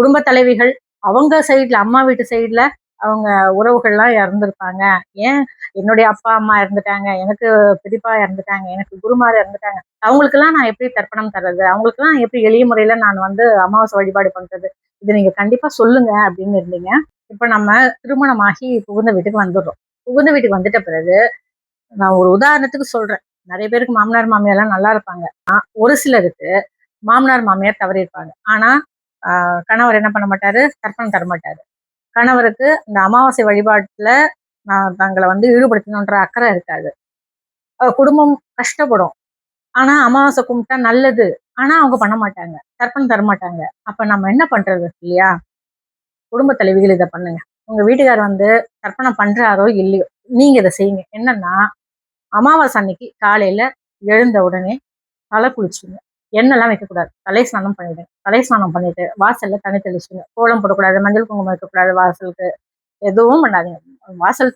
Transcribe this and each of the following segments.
குடும்ப தலைவிகள் அவங்க சைட்ல அம்மா வீட்டு சைட்ல அவங்க உறவுகள்லாம் இறந்துருப்பாங்க. ஏன்? என்னுடைய அப்பா அம்மா இறந்துட்டாங்க. எனக்கு பெரியப்பா இறந்துட்டாங்க. எனக்கு குருமார் இறந்துட்டாங்க. அவங்களுக்கெல்லாம் நான் எப்படி தர்ப்பணம் தர்றது? அவங்களுக்கெல்லாம் எப்படி எளிய முறையில நான் வந்து அமாவாசை வழிபாடு பண்றது? இது நீங்க கண்டிப்பா சொல்லுங்க அப்படின்னு இருந்தீங்க. இப்ப நம்ம திருமணமாகி புகுந்த வீட்டுக்கு வந்துடுறோம். புகுந்த வீட்டுக்கு வந்துட்ட பிறகு நான் ஒரு உதாரணத்துக்கு சொல்றேன். நிறைய பேருக்கு மாமனார் மாமியார் எல்லாம் நல்லா இருப்பாங்க. ஒரு சிலருக்கு மாமனார் மாமியார் தவறி இருப்பாங்க ஆனா கணவர் என்ன பண்ண மாட்டாரு? தர்ப்பணம் தர மாட்டாரு. கணவருக்கு இந்த அமாவாசை வழிபாட்டுல நான் தங்களை வந்து ஈடுபடுத்தணுன்ற அக்கறை இருக்காது. குடும்பம் கஷ்டப்படும். ஆனா அமாவாசை கும்பிட்டா நல்லது. ஆனா அவங்க பண்ண மாட்டாங்க. தர்ப்பணம் தரமாட்டாங்க அப்ப நம்ம என்ன பண்றது இல்லையா? குடும்ப தலைவிகள் இதை பண்ணுங்க. உங்க வீட்டுக்கார் வந்து தர்ப்பணம் பண்றாரோ இல்லையோ நீங்க இதை செய்யுங்க. என்னன்னா அமாவாசை அன்னைக்கு காலையில எழுந்த உடனே தலை குளிச்சுங்க எண்ணெய்லாம் வைக்கக்கூடாது. தலை ஸ்நானம் பண்ணிவிடுங்க தலை ஸ்நானம் பண்ணிட்டு வாசல்ல தண்ணி தெளிச்சுங்க கோலம் போடக்கூடாது மஞ்சள் குங்குமம் வைக்கக்கூடாது வாசலுக்கு. எதுவும் பண்ணாதீங்க. வாசல்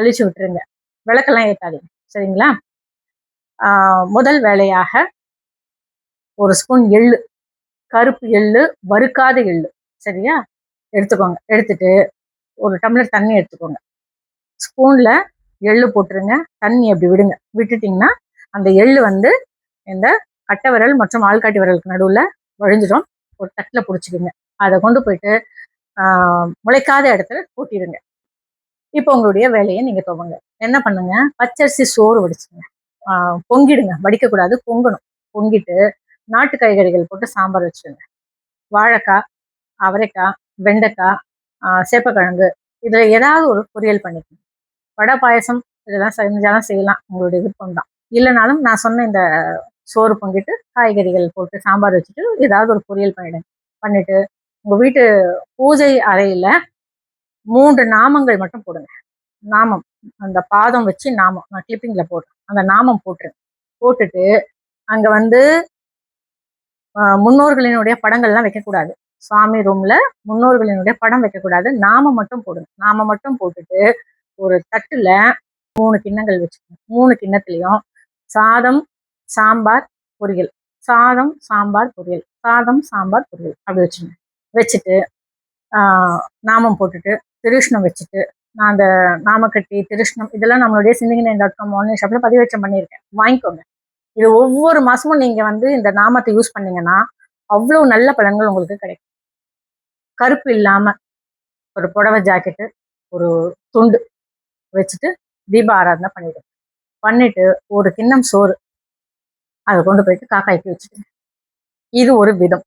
தெளிச்சு விட்டுருங்க. விளக்கெல்லாம் ஏற்றாதீங்க சரிங்களா? ஆஹ் முதல் வேலையாக ஒரு ஸ்பூன் எள்ளு. கருப்பு எள்ளு வறுக்காத எள்ளு. சரியா? எடுத்துக்கோங்க. எடுத்துட்டு ஒரு டம்ளர் தண்ணி எடுத்துக்கோங்க. ஸ்பூன்ல எள்ளு போட்டுருங்க. தண்ணி அப்படி விடுங்க. விட்டுட்டிங்கன்னா அந்த எள்ளு வந்து இந்த கட்டை விரல் மற்றும் ஆள்காட்டி விரலுக்கு நடுவில் வழிஞ்சிடும். ஒரு தட்டில் பிடிச்சிக்கிங்க. அதை கொண்டு போயிட்டு முளைக்காத இடத்துல கூட்டிடுங்க. இப்போ உங்களுடைய வேலையை நீங்கள் துவங்க. என்ன பண்ணுங்க? பச்சரிசி சோறு வடிச்சுங்க பொங்கிடுங்க. வடிக்கக்கூடாது. பொங்கணும். பொங்கிட்டு நாட்டு காய்கறிகள் போட்டு சாம்பார் வச்சுருங்க. வாழைக்காய் அவரைக்காய் வெண்டைக்காய் சேப்பக்கிழங்கு இதில் ஏதாவது ஒரு பொரியல் பண்ணிக்கணும். வடை பாயசம் இதெல்லாம் செஞ்சாலும் செய்யலாம். உங்களுடைய விருப்பம் தான் இல்லைனாலும் நான் சொன்ன இந்த சோறு பொங்கிட்டு காய்கறிகள் போட்டு சாம்பார் வச்சுட்டு ஏதாவது ஒரு பொரியல் பண்ணிடுங்க பண்ணிட்டு உங்கள் வீட்டு பூஜை அறையில் மூன்று நாமங்கள் மட்டும் போடுங்க. நாமம். அந்த பாதம் வச்சு நாமம். நான் கிளிப்பிங்கில் போடுறேன். அந்த நாமம் போட்டுருங்க போட்டுட்டு அங்கே வந்து முன்னோர்களினுடைய படங்கள்லாம் வைக்கக்கூடாது. சுவாமி ரூம்ல முன்னோர்களினுடைய படம் வைக்கக்கூடாது. நாம மட்டும் போடுங்க. நாம மட்டும் போட்டுட்டு ஒரு தட்டுல மூணு கிண்ணங்கள் வச்சுக்கோங்க. மூணு கிண்ணத்துலையும் சாதம் சாம்பார் பொரியல். சாதம் சாம்பார் பொரியல். சாதம் சாம்பார் பொரியல். அப்படி வச்சுங்க வச்சுட்டு நாமம் போட்டுட்டு திருஷ்ணம் வச்சுட்டு நான் அந்த நாமக்கட்டி திருஷ்ணம் இதெல்லாம் நம்மளுடைய சிந்திங்கனை டாட் காம் ஆன்லைன் ஷாப்ல பதிவேற்றம் பண்ணியிருக்கேன். வாங்கிக்கோங்க. இது ஒவ்வொரு மாசமும் நீங்க வந்து இந்த நாமத்தை யூஸ் பண்ணீங்கன்னா அவ்வளோ நல்ல பலன்கள் உங்களுக்கு கிடைக்கும். கருப்பு இல்லாமல் ஒரு புடவை ஜாக்கெட்டு ஒரு துண்டு வச்சுட்டு தீப ஆராதனை பண்ணிடுங்க. பண்ணிட்டு ஒரு கிண்ணம் சோறு அதை கொண்டு போயிட்டு காக்காய்க்கு வச்சுட்டு இது ஒரு விதம்.